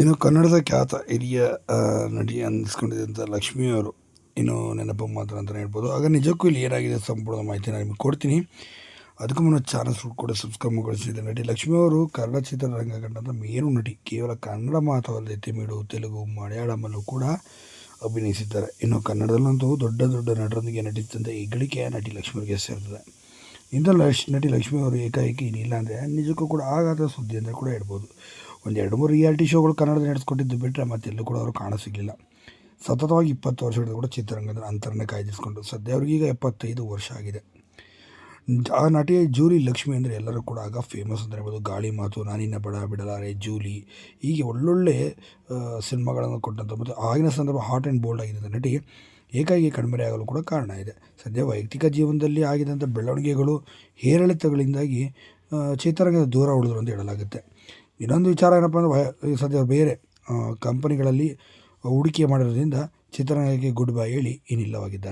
ಇನ್ನು ಕನ್ನಡದ ಖ್ಯಾತ ಹಿರಿಯ ನಟಿ ಅನ್ನಿಸ್ಕೊಂಡಿದ್ದಂಥ ಲಕ್ಷ್ಮಿಯವರು ಇನ್ನು ನೆನಪು ಮಾತ್ರ ಅಂತಲೇ ಹೇಳ್ಬೋದು. ಆಗ ನಿಜಕ್ಕೂ ಇಲ್ಲಿ ಏನಾಗಿದೆ ಸಂಪೂರ್ಣ ಮಾಹಿತಿ ನಾನು ನಿಮಗೆ ಕೊಡ್ತೀನಿ. ಅದಕ್ಕೂ ಮುನ್ನ ಚಾನಲ್ಸ್ ಕೂಡ ಸಬ್ಸ್ಕ್ರೈಬ್ ಮಾಡಿಸಿದೆ ನಟಿ ಲಕ್ಷ್ಮಿ ಅವರು ಕನ್ನಡ ಚಿತ್ರರಂಗ ಕಂಡಂಥ ಮೇರು ನಟಿ, ಕೇವಲ ಕನ್ನಡ ಮಾತ್ರವಲ್ಲದೆ ತಮಿಳು, ತೆಲುಗು, ಮಲಯಾಳಮಲ್ಲೂ ಕೂಡ ಅಭಿನಯಿಸಿದ್ದಾರೆ. ಇನ್ನು ಕನ್ನಡದಲ್ಲಂತೂ ದೊಡ್ಡ ದೊಡ್ಡ ನಟರೊಂದಿಗೆ ನಟಿಸಿದಂಥ ಹೆಗ್ಗಳಿಕೆಯ ನಟಿ ಲಕ್ಷ್ಮಿಯವರಿಗೆ ಸೇರ್ತದೆ. ಇಂಥ ಲಕ್ಷ್ ನಟಿ ಲಕ್ಷ್ಮಿ ಅವರು ಏಕಾಏಕಿ ಇನ್ನಿಲ್ಲ ಅಂದರೆ ನಿಜಕ್ಕೂ ಕೂಡ ಆಗಾದ ಸುದ್ದಿ ಅಂತ ಕೂಡ ಹೇಳ್ಬೋದು. ಒಂದು ಎರಡು ಮೂರು ರಿಯಾಲಿಟಿ ಶೋಗಳು ಕನ್ನಡದಲ್ಲಿ ನಡೆಸ್ಕೊಟ್ಟಿದ್ದು ಬಿಟ್ಟರೆ ಮತ್ತೆಲ್ಲೂ ಕೂಡ ಅವರು ಕಾಣಸಿಗಲಿಲ್ಲ ಸತತವಾಗಿ ಇಪ್ಪತ್ತು ವರ್ಷಗಳ ಕೂಡ ಚಿತ್ರರಂಗದ ಅಂತರನೇ ಕಾಯ್ದಿರಿಸ್ಕೊಂಡು ಸದ್ಯ ಅವ್ರಿಗೀಗ ಎಪ್ಪತ್ತೈದು ವರ್ಷ ಆಗಿದೆ. ಆ ನಟಿಯ ಜೂಲಿ ಲಕ್ಷ್ಮಿ ಅಂದರೆ ಎಲ್ಲರೂ ಕೂಡ ಆಗ ಫೇಮಸ್ ಅಂತ ಹೇಳ್ಬೋದು. ಗಾಳಿ ಮಾತು, ನಾನಿನ್ನ ಬಡ, ಬಿಡಲಾರೆ, ಜೂಲಿ ಹೀಗೆ ಒಳ್ಳೊಳ್ಳೆ ಸಿನಿಮಾಗಳನ್ನು ಕೊಟ್ಟಂಥ ಮತ್ತು ಆಗಿನ ಸಂದರ್ಭ ಹಾಟ್ ಆ್ಯಂಡ್ ಬೋಲ್ಡ್ ಆಗಿದ್ದಂಥ ನಟಿ ಏಕಾಗಿ ಕಣ್ಮರೆಯಾಗಲು ಕೂಡ ಕಾರಣ ಇದೆ. ಸದ್ಯ ವೈಯಕ್ತಿಕ ಜೀವನದಲ್ಲಿ ಆಗಿದಂಥ ಬೆಳವಣಿಗೆಗಳು ಏರಿಳಿತಗಳಿಂದಾಗಿ ಚೇತರಂಗದ ದೂರ ಉಳಿದ್ರು ಅಂತ ಹೇಳಲಾಗುತ್ತೆ. ಇನ್ನೊಂದು ವಿಚಾರ ಏನಪ್ಪ ಅಂದರೆ ಸದ್ಯ ಬೇರೆ ಕಂಪನಿಗಳಲ್ಲಿ ಹೂಡಿಕೆ ಮಾಡಿರೋದ್ರಿಂದ ಚಿತ್ರರಂಗಕ್ಕೆ ಗುಡ್ ಬೈ ಹೇಳಿ ಇನ್ನಿಲ್ಲವಾಗಿದ್ದಾರೆ